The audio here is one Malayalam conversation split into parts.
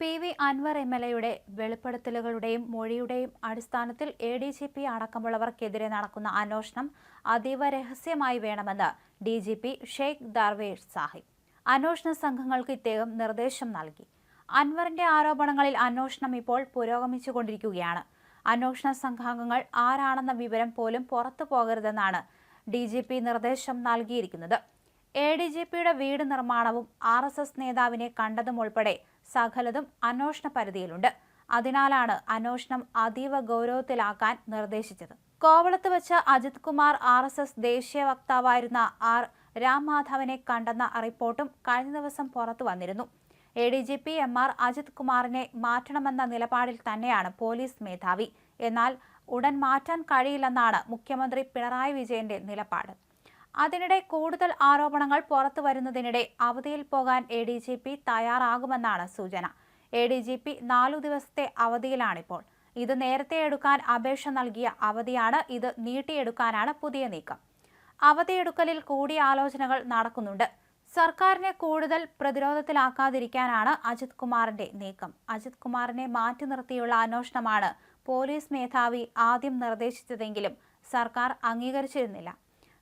P V Anvar M L എയുടെ വെളിപ്പെടുത്തലുകളുടെയും മൊഴിയുടെയും അടിസ്ഥാനത്തിൽ എ ഡി ജി പി അടക്കമുള്ളവർക്കെതിരെ നടക്കുന്ന അന്വേഷണം അതീവ രഹസ്യമായി വേണമെന്ന് D G P Sheikh Darvesh Sahib. അന്വേഷണ സംഘങ്ങൾക്ക് ഇദ്ദേഹം നിർദ്ദേശം നൽകി. അൻവറിന്റെ ആരോപണങ്ങളിൽ അന്വേഷണം ഇപ്പോൾ പുരോഗമിച്ചുകൊണ്ടിരിക്കുകയാണ്. അന്വേഷണ സംഘാംഗങ്ങൾ ആരാണെന്ന വിവരം പോലും പുറത്തു പോകരുതെന്നാണ് ഡി ജി പി നിർദ്ദേശം നൽകിയിരിക്കുന്നത്. എ ഡി ജി പിയുടെ വീട് നിർമ്മാണവും ആർ എസ് എസ് നേതാവിനെ കണ്ടതും ഉൾപ്പെടെ സകലതും അന്വേഷണ പരിധിയിലുണ്ട്. അതിനാലാണ് അന്വേഷണം അതീവ ഗൗരവത്തിലാക്കാൻ നിർദ്ദേശിച്ചത്. കോവളത്ത് വെച്ച് Ajith Kumar R S S ദേശീയ വക്താവായിരുന്ന ആർ രാം മാധവനെ കണ്ടെന്ന റിപ്പോർട്ടും കഴിഞ്ഞ ദിവസം പുറത്തു വന്നിരുന്നു. A D G P M R Ajith കുമാറിനെ മാറ്റണമെന്ന നിലപാടിൽ തന്നെയാണ് പോലീസ് മേധാവി. എന്നാൽ ഉടൻ മാറ്റാൻ കഴിയില്ലെന്നാണ് മുഖ്യമന്ത്രി പിണറായി വിജയന്റെ നിലപാട്. അതിനിടെ കൂടുതൽ ആരോപണങ്ങൾ പുറത്തു വരുന്നതിനിടെ അവധിയിൽ പോകാൻ എ ഡി ജി പി തയ്യാറാകുമെന്നാണ് സൂചന. എ ഡി ജി പി നാലു ദിവസത്തെ അവധിയിലാണിപ്പോൾ. ഇത് നേരത്തെ എടുക്കാൻ അപേക്ഷ നൽകിയ അവധിയാണ്. ഇത് നീട്ടിയെടുക്കാനാണ് പുതിയ നീക്കം. അവധിയെടുക്കലിൽ കൂടിയാലോചനകൾ നടക്കുന്നുണ്ട്. സർക്കാരിനെ കൂടുതൽ പ്രതിരോധത്തിലാക്കാതിരിക്കാനാണ് അജിത് കുമാറിന്റെ നീക്കം. അജിത് കുമാറിനെ മാറ്റി നിർത്തിയുള്ള അന്വേഷണമാണ് പോലീസ് മേധാവി ആദ്യം നിർദ്ദേശിച്ചതെങ്കിലും സർക്കാർ അംഗീകരിച്ചിരുന്നില്ല.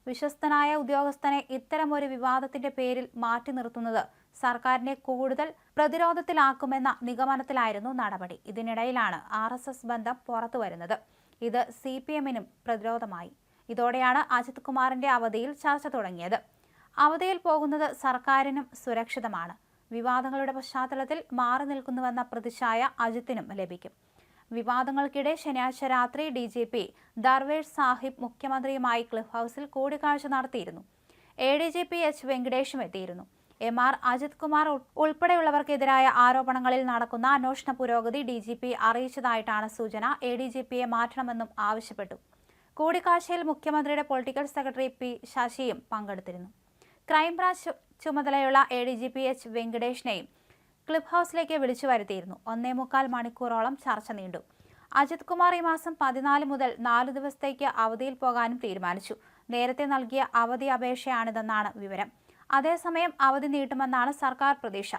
വിശ്വസ്തനായ ഉദ്യോഗസ്ഥനെ ഇത്തരമൊരു വിവാദത്തിന്റെ പേരിൽ മാറ്റി നിർത്തുന്നത് സർക്കാരിനെ കൂടുതൽ പ്രതിരോധത്തിലാക്കുമെന്ന നിഗമനത്തിലായിരുന്നു നടപടി. ഇതിനിടയിലാണ് ആർ എസ് എസ് ബന്ധം പുറത്തുവരുന്നത് ഇത് സി പി എമ്മിനും പ്രതിരോധമായി. ഇതോടെയാണ് അജിത് കുമാറിന്റെ അവധിയിൽ ചർച്ച തുടങ്ങിയത്. അവധിയിൽ പോകുന്നത് സർക്കാരിനും സുരക്ഷിതമാണ്. വിവാദങ്ങളുടെ പശ്ചാത്തലത്തിൽ മാറി നിൽക്കുന്നുവെന്ന പ്രതിച്ഛായ അജിത്തിനും ലഭിക്കും. വിവാദങ്ങൾക്കിടെ ശനിയാഴ്ച രാത്രി D G P Darvesh Sahib മുഖ്യമന്ത്രിയുമായി ക്ലിഫ് ഹൌസിൽ കൂടിക്കാഴ്ച നടത്തിയിരുന്നു. A D G P H വെങ്കടേഷും എത്തിയിരുന്നു. എം ആർ അജിത് കുമാർ ഉൾപ്പെടെയുള്ളവർക്കെതിരായ ആരോപണങ്ങളിൽ നടക്കുന്ന അന്വേഷണ പുരോഗതി ഡി ജി പി അറിയിച്ചതായിട്ടാണ് സൂചന. എ ഡി ജി പിയെ മാറ്റണമെന്നും ആവശ്യപ്പെട്ടു. കൂടിക്കാഴ്ചയിൽ മുഖ്യമന്ത്രിയുടെ പൊളിറ്റിക്കൽ സെക്രട്ടറി പി ശശിയും പങ്കെടുത്തിരുന്നു. ക്രൈംബ്രാഞ്ച് ചുമതലയുള്ള A D G P H വെങ്കടേഷിനെയും Cliff ഹൗസിലേക്ക് വിളിച്ചു വരുത്തിയിരുന്നു. ഒന്നേ മുക്കാൽ മണിക്കൂറോളം ചർച്ച നീണ്ടു. അജിത് കുമാർ ഈ മാസം പതിനാല് മുതൽ നാല് ദിവസത്തേക്ക് അവധിയിൽ പോകാനും തീരുമാനിച്ചു. നേരത്തെ നൽകിയ അവധി അപേക്ഷയാണിതെന്നാണ് വിവരം. അതേസമയം അവധി നീട്ടുമെന്നാണ് സർക്കാർ പ്രതീക്ഷ.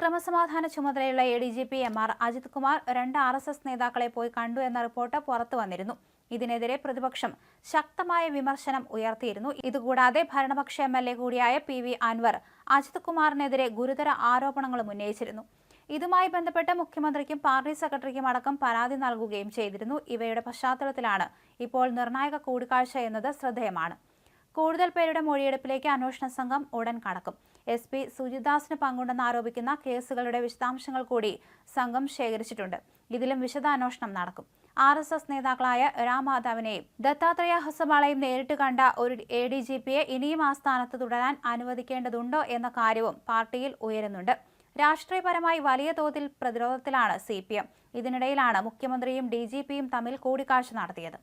ക്രമസമാധാന ചുമതലയുള്ള A D G P M R Ajith Kumar രണ്ട് ആർ എസ് എസ് നേതാക്കളെ പോയി കണ്ടു എന്ന റിപ്പോർട്ട് പുറത്തു വന്നിരുന്നു. ഇതിനെതിരെ പ്രതിപക്ഷം ശക്തമായ വിമർശനം ഉയർത്തിയിരുന്നു. ഇതുകൂടാതെ ഭരണപക്ഷ എം എൽ എ കൂടിയായ പി വി അൻവർ അജിത് കുമാറിനെതിരെ ഗുരുതര ആരോപണങ്ങളും ഉന്നയിച്ചിരുന്നു. ഇതുമായി ബന്ധപ്പെട്ട് മുഖ്യമന്ത്രിക്കും പാർട്ടി സെക്രട്ടറിക്കും അടക്കം പരാതി നൽകുകയും ചെയ്തിരുന്നു. ഇവയുടെ പശ്ചാത്തലത്തിലാണ് ഇപ്പോൾ നിർണായക കൂടിക്കാഴ്ച എന്നത് ശ്രദ്ധേയമാണ്. കൂടുതൽ പേരുടെ മൊഴിയെടുപ്പിലേക്ക് അന്വേഷണ സംഘം ഉടൻ കടക്കും. എസ് പി സുജിദാസിന് പങ്കുണ്ടെന്ന് ആരോപിക്കുന്ന കേസുകളുടെ വിശദാംശങ്ങൾ കൂടി സംഘം ശേഖരിച്ചിട്ടുണ്ട്. ഇതിലും വിശദാന്വേഷണം നടക്കും. ആർ എസ് എസ് നേതാക്കളായ രാമാധവനെയും ദത്താത്രേയ ഹസബാളയും നേരിട്ട് കണ്ട ഒരു എ ഡി ജി പിയെ ഇനിയും ആ സ്ഥാനത്ത് തുടരാൻ അനുവദിക്കേണ്ടതുണ്ടോ എന്ന കാര്യവും പാർട്ടിയിൽ ഉയരുന്നുണ്ട്. രാഷ്ട്രീയപരമായി വലിയ തോതിൽ പ്രതിരോധത്തിലാണ് സി പി എം. ഇതിനിടയിലാണ് മുഖ്യമന്ത്രിയും ഡി ജി പിയും തമ്മിൽ കൂടിക്കാഴ്ച നടത്തിയത്.